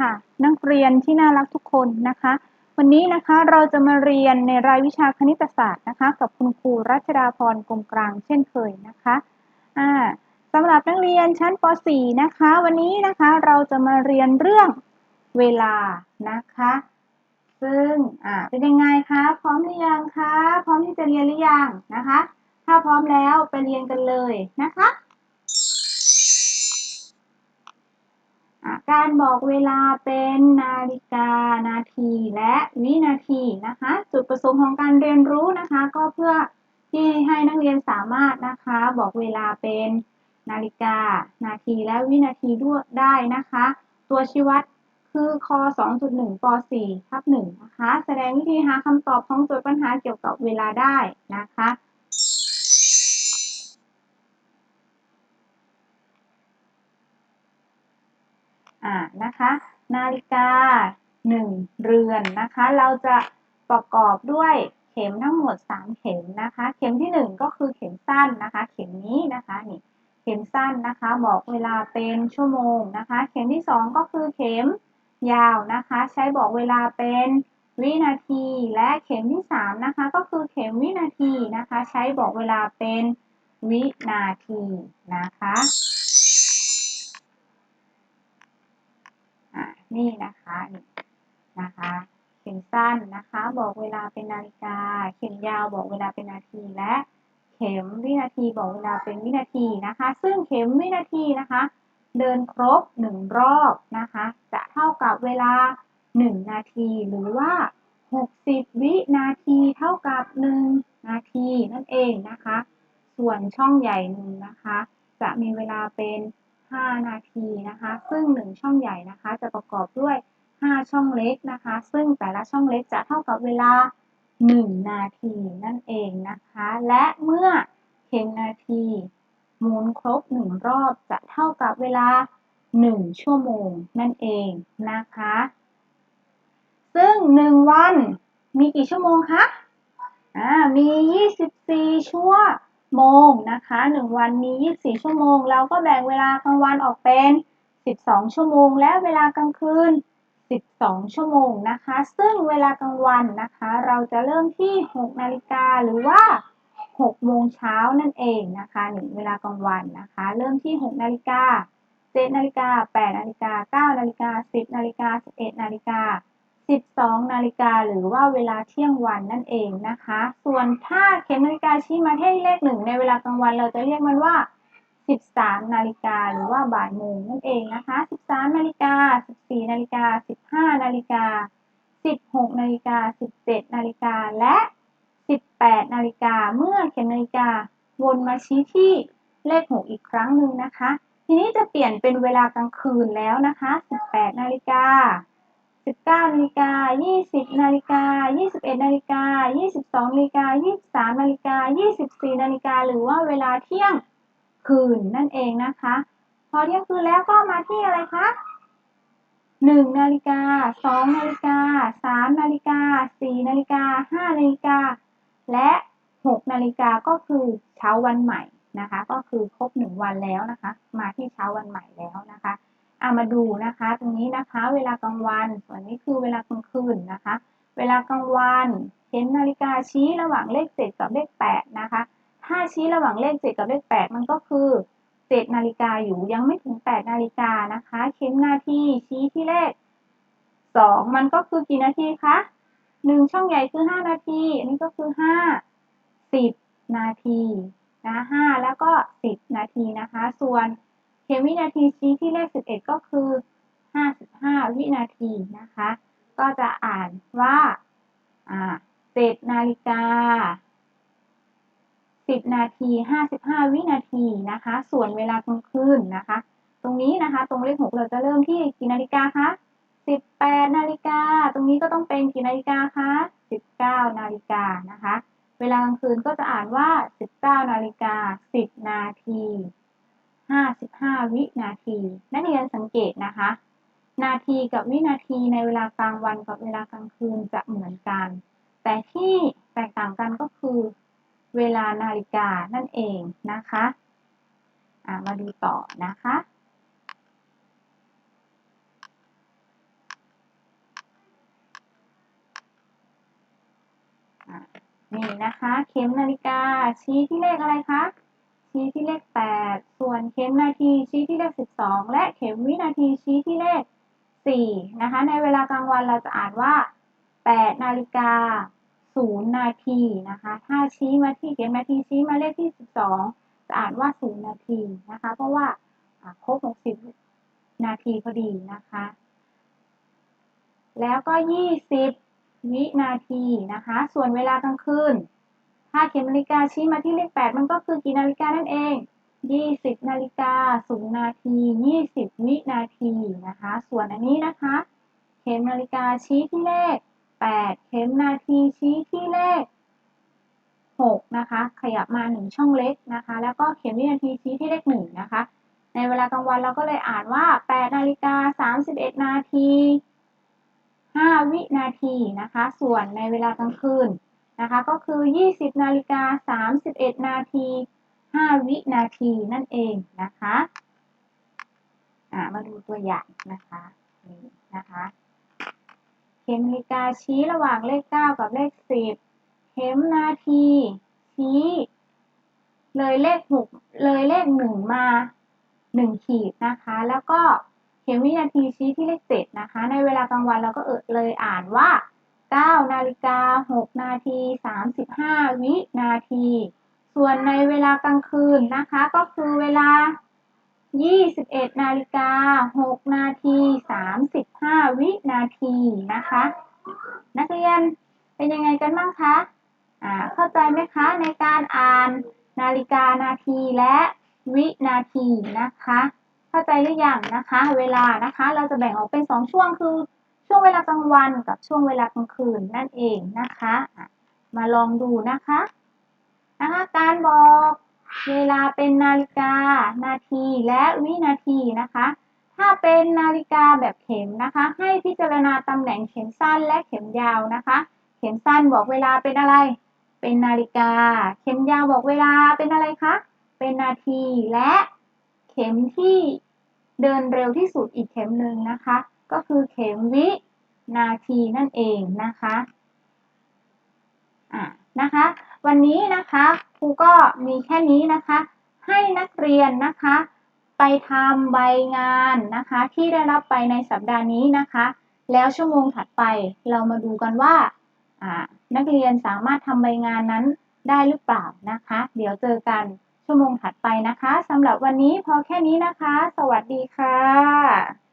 ค่ะ นักเรียนที่น่ารักทุกคนนะคะ วันนี้นะคะเราจะมาเรียนในรายวิชาคณิตศาสตร์นะคะ กับคุณครูรัชดาพรกลมกลางเช่นเคยนะคะอ่าสำหรับนักเรียนชั้นป .4 นะคะ วันนี้นะคะเราจะมาเรียนเรื่องเวลานะคะ ซึ่งอ่าเป็นยังไงคะ พร้อมหรือยังคะ พร้อมที่จะเรียนหรือยังนะคะ ถ้าพร้อมแล้วไปเรียนกันเลยนะคะ การบอกเวลาเป็นนาฬิกานาทีและวินาทีนะคะ จุดประสงค์ของการเรียนรู้นะคะ ก็เพื่อที่ให้นักเรียนสามารถนะคะ บอกเวลาเป็นนาฬิกา นาทีและวินาทีด้วยได้นะคะ ตัวชี้วัดคือคอ2.1ป .4 ทับ1นะคะ แสดงวิธีหาคำตอบของโจทย์ปัญหาเกี่ยวกับเวลาได้นะคะ อ่านะคะ นาฬิกา 1 เรือนนะคะ เราจะประกอบด้วยเข็มทั้งหมด 3 เข็มนะคะ เข็มที่ 1 ก็คือเข็มสั้นนะคะ เข็มนี้นะคะนี่เข็มสั้นนะคะบอกเวลาเป็นชั่วโมงนะคะ เข็มที่ 2 ก็คือเข็มยาวนะคะ ใช้บอกเวลาเป็นวินาทีและเข็มที่ 3 นะคะ ก็คือเข็มวินาทีนะคะ ใช้บอกเวลาเป็นวินาทีนะคะ นี่นะคะนี่นะคะเข็มสั้นนะคะ บอกเวลาเป็นนาฬิกา เข็มยาวบอกเวลาเป็นนาทีและเข็มวินาทีบอกเวลาเป็นวินาทีนะคะ ซึ่งเข็มวินาทีนะคะ เดินครบ 1 รอบนะคะ จะเท่ากับเวลา 1 นาที หรือว่า 60 วินาทีเท่ากับ 1 นาทีนั่นเองนะคะ ส่วนช่องใหญ่หนึ่งนะคะ จะมีเวลาเป็น 5 นาทีนะคะ ซึ่ง 1 ช่องใหญ่นะคะ จะประกอบด้วย 5 ช่องเล็กนะคะ ซึ่งแต่ละช่องเล็กจะเท่ากับเวลา 1 นาทีนั่นเองนะคะ และเมื่อเข็มนาทีหมุนครบ 1 รอบจะเท่ากับเวลา 1 ชั่วโมงนั่นเองนะคะ ซึ่ง 1 วันมีกี่ชั่วโมงคะ อ่า มี 24 ชั่ว โมงนะคะ1วันมี 24 ชั่วโมง เราก็แบ่งเวลากลางวันออกเป็น 12 ชั่วโมง และเวลากลางคืน 12 ชั่วโมงนะคะ ซึ่งเวลากลางวันนะคะ เราจะเริ่มที่ 6 นาฬิกาหรือว่า 6 โมงเช้านั่นเองนะคะนึ่เวลากลางวันนะคะ เริ่มที่ 6 นาฬิกา7นาฬิกา8นาฬิกา9นาฬิกา10นาฬิกา11นาฬิกา 12 นาฬิกาหรือว่าเวลาเที่ยงวันนั่นเองนะคะ ส่วนถ้าเข็มนาฬิกาชี้มาให้เลขหนึ่งในเวลากลางวันเราจะเรียกมันว่า 13 นาฬิกาหรือว่าบ่ายโมงนั่นเองนะคะ 13 นาฬิกา 14 นาฬิกา 15 นาฬิกา 16 นาฬิกา 17 นาฬิกาและ 18 นาฬิกาเมื่อเข็มนาฬิกาวนมาชี้ที่เลข6อีกครั้งหนึ่งนะคะ ทีนี้จะเปลี่ยนเป็นเวลากลางคืนแล้วนะคะ 18 นาฬิกา 19นาฬิกา20นาฬิกา21นาฬิกา22นาฬิกา23นาฬิกา24นาฬิกาหรือว่าเวลาเที่ยงคืนนั่นเองนะคะ พอเที่ยงคืนแล้วก็มาที่อะไรคะ1นาฬิกา2นาฬิกา3นาฬิกา4นาฬิกา5นาฬิกาและ6นาฬิกาก็คือเช้าวันใหม่นะคะ ก็คือครบ1วันแล้วนะคะ มาที่เช้าวันใหม่แล้วนะคะ อามาดูนะคะ ตรงนี้นะคะ เวลากลางวันส่วนนี้คือเวลากลางคืนนะคะ เวลากลางวันเห็นนาฬิกาชี้ระหว่างเลขเจ็ดกับเลขแปดนะคะ ถ้าชี้ระหว่างเลขเจ็ดกับเลขแปดมันก็คือเจ็ดนาฬิกาอยู่ยังไม่ถึงแปดนาฬิกานะคะเข็มนาทีชี้ที่เลขสองมันก็คือกี่นาทีคะหนึ่งช่องใหญ่คือห้านาที อันนี้ก็คือห้าสิบนาทีนะห้าแล้วก็สิบนาทีนะคะ ส่วน เข็มวินาทีชี้ที่เลข 11 ก็คือ 55 วินาทีนะคะ ก็จะอ่านว่า7นาฬิกา 10 นาที 55 วินาทีนะคะ ส่วนเวลากลางคืนนะคะ ตรงนี้นะคะ ตรงเลข 6 เราจะเริ่มที่กี่นาฬิกาคะ 18 นาฬิกา ตรงนี้ก็ต้องเป็นกี่นาฬิกาคะ 19 นาฬิกานะคะ เวลากลางคืนก็จะอ่านว่า 19 นาฬิกา 10 นาที 55 วินาที นักเรียนสังเกตนะคะ นาทีกับวินาทีในเวลากลางวันกับเวลากลางคืนจะเหมือนกัน แต่ที่แตกต่างกันก็คือ เวลานาฬิกานั่นเองนะคะะมาดูต่อนะคะนี่นะคะ เข็มนาฬิกาชี้ที่เลขอะไรคะ ชี้ที่เลข 8 ส่วนเข็มนาทีชี้ที่เลข 12 และเข็มวินาทีชี้ที่เลข 4 นะคะ ในเวลากลางวันเราจะอ่านว่า 8 นาฬิกา 0 นาทีนะคะ ถ้าชี้มาที่เข็มนาทีชี้มาเลขที่ 12 จะอ่านว่า 0 นาทีนะคะ เพราะว่าครบ 60 นาทีพอดีนะคะ แล้วก็ 20 วินาทีนะคะ ส่วนเวลากลางคืน ถ้าเข็มนาฬิกาชี้มาที่เลข 8 มันก็คือกี่นาฬิกานั่นเอง 20 นาฬิกา0นาที 20 วินาทีนะคะ ส่วนอันนี้นะคะ เข็มนาฬิกาชี้ที่เลข 8 เข็มนาทีชี้ที่เลข 6 นะคะ ขยับมา 1 ช่องเล็กนะคะ แล้วก็เข็มวินาทีชี้ที่เลข 1 นะคะ ในเวลากลางวันเราก็เลยอ่านว่า 8 นาฬิกา 31 นาที 5 วินาทีนะคะ ส่วนในเวลากลางคืน นะคะก็คือ 20 นาฬิกา 31 นาที 5 วินาทีนั่นเองนะคะมาดูตัวอย่างนะคะนี่นะคะเข็มนาฬิกาชี้ระหว่างเลข 9 กับเลข 10 เข็มนาที ชี้เลยเลข 6 เลยเลข 1 มา 1 ขีดนะคะ แล้วก็เข็มวินาทีชี้ที่เลข 7 นะคะ ในเวลากลางวันเราก็เออเลยอ่านว่า 9นาฬิกา6นาที35 วินาที ส่วนในเวลากลางคืนนะคะก็คือเวลา 21นาฬิกา6นาที35 วินาทีนะคะ นักเรียนเป็นยังไงกันบ้างคะอ่าเข้าใจไหมคะในการอ่านนาฬิกานาทีและวินาทีนะคะ เข้าใจหรือยังนะคะ เวลานะคะ เราจะแบ่งออกเป็น 2 ช่วงคือ ช่วงเวลากลางวันกับช่วงเวลากลางคืนนั่นเองนะคะ มาลองดูนะคะนะคะการบอกเวลาเป็นนาฬิกา นาทีและวินาทีนะคะ ถ้าเป็นนาฬิกาแบบเข็มนะคะ ให้พิจารณาตำแหน่งเข็มสั้นและเข็มยาวนะคะ เข็มสั้นบอกเวลาเป็นอะไร เป็นนาฬิกา เข็มยาวบอกเวลาเป็นอะไรคะ เป็นนาทีและเข็มที่เดินเร็วที่สุดอีกเข็มหนึ่งนะคะ ก็คือเข็มวินาทีนั่นเองนะคะอ่านะคะ วันนี้นะคะครูก็มีแค่นี้นะคะ ให้นักเรียนนะคะ ไปทำใบงานนะคะ ที่ได้รับไปในสัปดาห์นี้นะคะ แล้วชั่วโมงถัดไปเรามาดูกันว่าอ่านักเรียนสามารถทำใบงานนั้นได้หรือเปล่านะคะ เดี๋ยวเจอกันชั่วโมงถัดไปนะคะสำหรับวันนี้พอแค่นี้นะคะ สวัสดีค่ะ